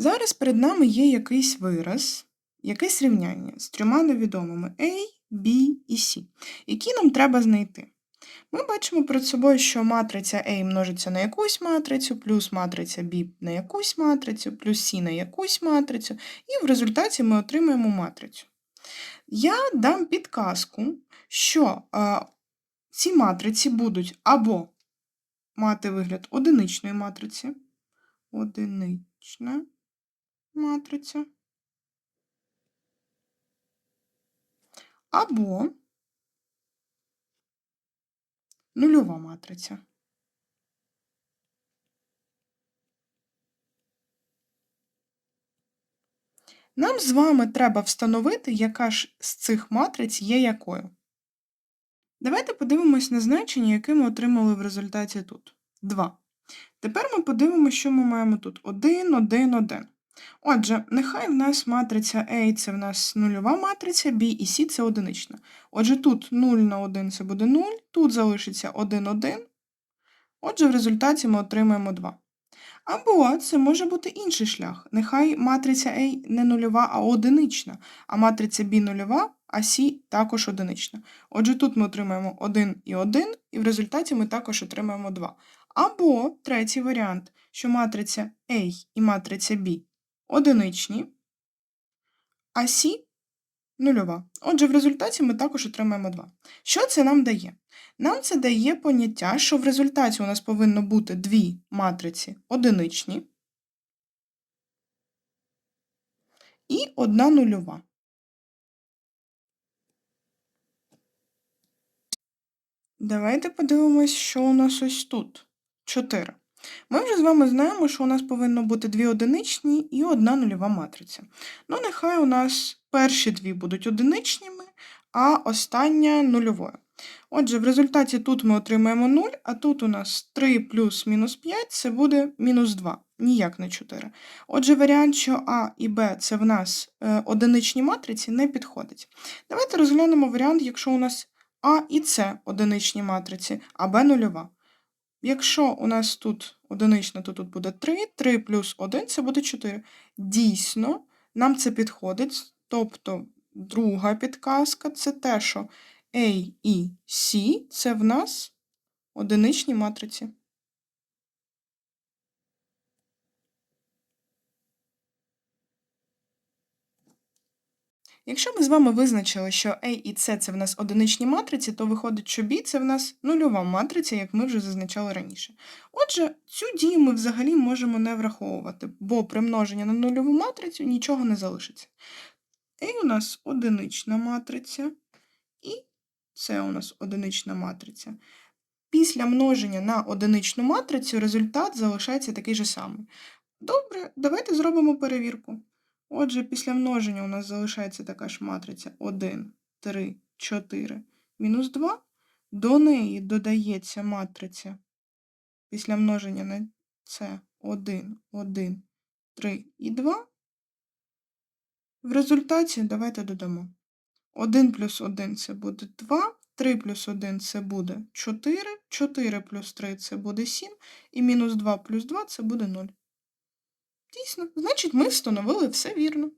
Зараз перед нами є якийсь вираз, якесь рівняння з трьома невідомими A, B і C, які нам треба знайти. Ми бачимо перед собою, що матриця A множиться на якусь матрицю, плюс матриця B на якусь матрицю, плюс C на якусь матрицю, і в результаті ми отримаємо матрицю. Я дам підказку, що а, ці матриці будуть або мати вигляд одиничної матриці, одинична матриця, або нульова матриця. Нам з вами треба встановити, яка ж з цих матриць є якою. Давайте подивимось на значення, яке ми отримали в результаті тут. 2. Тепер ми подивимося, що ми маємо тут. 1, 1, 1. Отже, нехай в нас матриця A це в нас нульова матриця, B і C це одинична. Отже, тут 0 на 1 це буде 0, тут залишиться 1, 1. Отже, в результаті ми отримаємо 2. Або це може бути інший шлях. Нехай матриця A не нульова, а одинична, а матриця B нульова, а C також одинична. Отже, тут ми отримаємо 1 і 1, і в результаті ми також отримаємо 2. Або третій варіант, що матриця A і матриця B одиничні, а С нульова. Отже, в результаті ми також отримаємо 2. Що це нам дає? Нам це дає поняття, що в результаті у нас повинно бути дві матриці одиничні і одна нульова. Давайте подивимось, що у нас ось тут. 4. Ми вже з вами знаємо, що у нас повинно бути дві одиничні і одна нульова матриця. Ну, нехай у нас перші дві будуть одиничними, а остання нульовою. Отже, в результаті тут ми отримаємо 0, а тут у нас 3 плюс мінус 5 це буде мінус 2, ніяк не 4. Отже, варіант, що А і Б це в нас е, одиничні матриці, не підходить. Давайте розглянемо варіант, якщо у нас А і С одиничні матриці, а Б нульова. Якщо у нас тут одинична, то тут буде 3, 3 плюс 1 це буде 4. Дійсно, нам це підходить. Тобто друга підказка це те, що A і C це в нас одиничні матриці. Якщо ми з вами визначили, що A і C це в нас одиничні матриці, то виходить, що B це в нас нульова матриця, як ми вже зазначали раніше. Отже, цю дію ми взагалі можемо не враховувати, бо при множенні на нульову матрицю нічого не залишиться. A у нас одинична матриця, і C у нас одинична матриця. Після множення на одиничну матрицю результат залишається такий же самий. Добре, давайте зробимо перевірку. Отже, після множення у нас залишається така ж матриця 1, 3, 4, мінус 2. До неї додається матриця після множення на це 1, 1, 3 і 2. В результаті давайте додамо. 1 плюс 1 це буде 2, 3 плюс 1 це буде 4, 4 плюс 3 це буде 7, і мінус 2 плюс 2 це буде 0. Дійсно, значить, ми встановили все вірно.